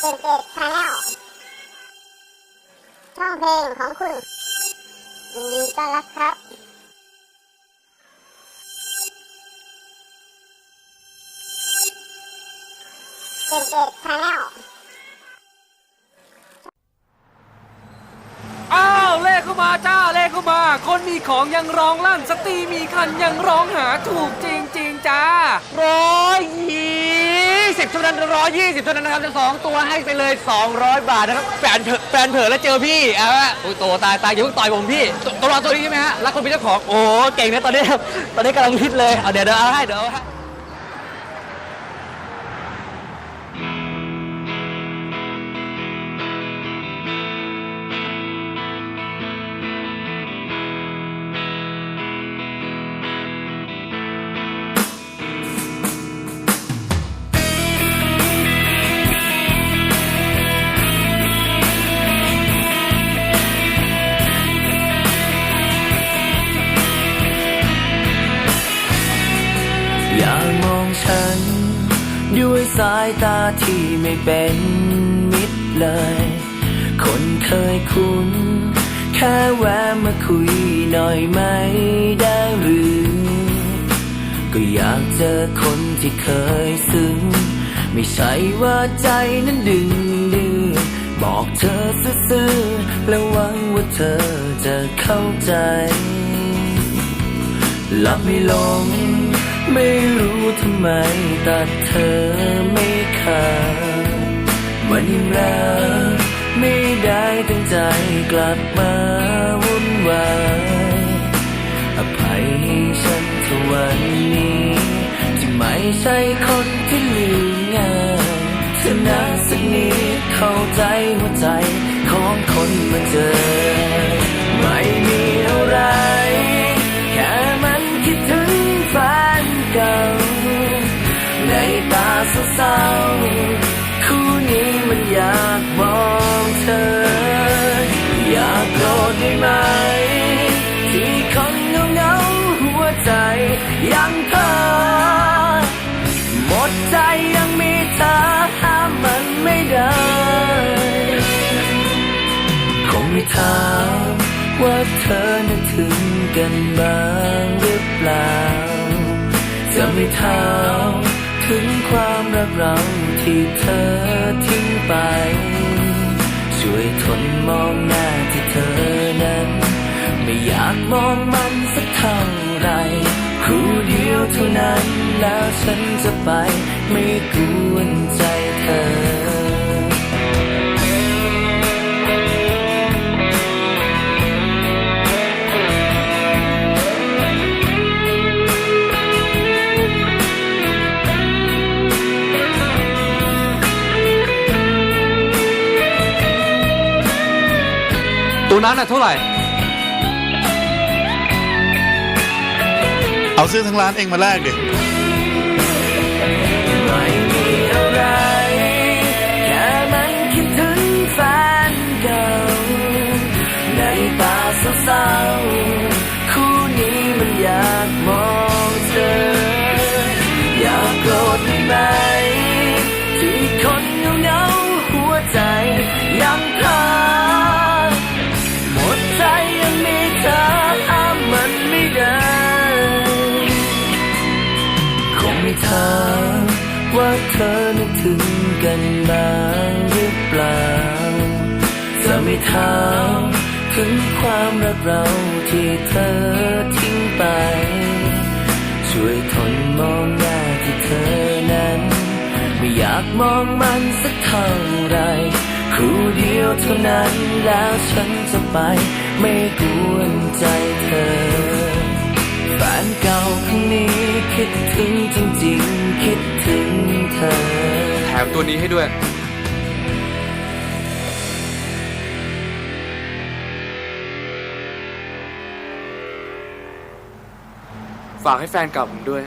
เจ็ดเจ็ดชาแนลช่องเพลงของคุณยินดีต้อนรับครับเจ็ดเจ็ดชาแนลอ้าวเลขมาจ้าเลขเข้ามา คนมีของยังร้องลั่น สตรีมีคันยังร้องหาถูกจริง ๆ จ้าร้อยยี นั้นร้อยยี่สิบเท่านั้นนะครับจะสองตัวให้ไปเลย 200 บาทนะครับ แฟนเผลอแฟนเผลอแล้วเจอพี่อะโอ้ยโตตายตายอย่าเพิ่งต่อยผมพี่ตตัวรอตัวนี้ใช่ไหมฮะ รักคนเป็นเจ้าของ โอ้เก่งนะตอนนี้ครับตอนนี้กำลังฮิตเลย เอาเดี๋ยวเดี๋ยวเอาให้เดี๋ยวเอาให้ สายตาที่ไม่เป็นมิตรเลย คนเคยคุ้น แค่แวะมาคุยหน่อยไม่ได้หรือ ก็อยากเจอคนที่เคยซึ้ง ไม่ใช่ว่าใจนั้นดึงดื้อบอกเธอซื่อๆแล้วหวังว่าเธอจะเข้าใจหลับไม่ลง ไม่รู้ทำไมแต่เธอไม่ขาดมันยังรักไม่ได้ตั้งใจกลับมาวุ่นวายอภัยให้ฉันเถอะวันนี้ที่ไม่ใช่คนที่ลืมง่ายเธอนาสักนิดเข้าใจหัวใจของคนมาเจอ ไม่มีอะไร ถามว่าเธอนึกถึงกันบ้างหรือเปล่า จะไม่ถามถึงความรักเราที่เธอทิ้งไป ช่วยทนมองหน้าที่เธอนั้น ไม่อยากมองมันสักเท่าไรครู่เดียวเท่านั้นแล้วฉันจะไปไม่กวนใจเธอ นั้นน่ะเท่าไหร่ เอาซื้อทั้งร้านเองมาแลกดิไม่มีอะไรแค่มันคิดถึงแฟนเก่าในตาเศร้าๆคู่นี้มันอยากมองเธอ อยากโกรธได้ไหาเธอนึกถึงกันบ้างหรือเปล่า จะไม่ถามถึงความรักเราที่เธอทิ้งไป ช่วยทนมองหน้าที่เธอนั้น ไม่อยากมองมันสักเท่าไรครูเดียวเท่านั้นแล้วฉันจะไป ไม่กวนใจเธอแฟนเก่าคนนี้คิดถึงจริงๆ คิดถึง เธอ แถมตัวนี้ให้ด้วย ฝากให้แฟนเก่าผมด้วย